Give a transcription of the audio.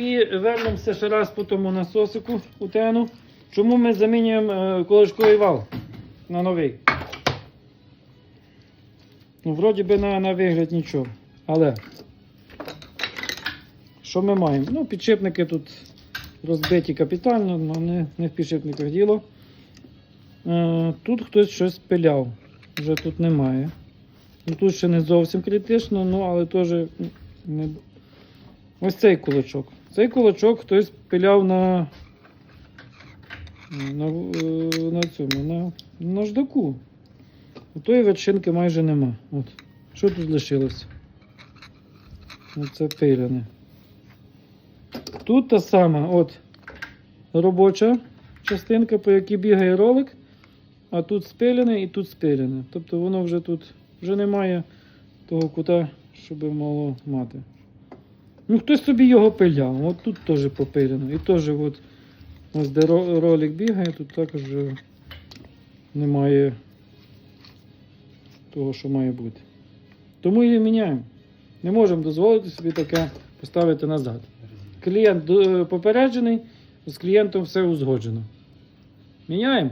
І вернемося ще раз по тому насосику у тену. Чому ми замінюємо е, колишковий вал на новий? Ну, вроді би на, на вигляд нічого. Але що ми маємо? Ну, підшипники тут розбиті капітально, але не, не в підшипниках діло. Е, тут хтось щось пиляв. Вже тут немає. Ну, тут ще не зовсім критично, ну але теж не... ось цей кулачок. Цей кулачок хтось пиляв на, на, е, на цьому, на, на наждаку. У тої вершинки майже нема. От. Що тут лишилося? Оце пиляне. Тут та сама от робоча частинка, по якій бігає ролик, а тут спиляне і тут спиляне. Тобто воно вже тут вже немає того кута, щоб могло мати. Ну, хтось собі його пиляв, от тут теж попилено. І теж от, ось де ролик бігає, тут також немає того, що має бути. Тому і міняємо. Не можемо дозволити собі таке поставити назад. Клієнт е, попереджений, з клієнтом все узгоджено. Міняємо.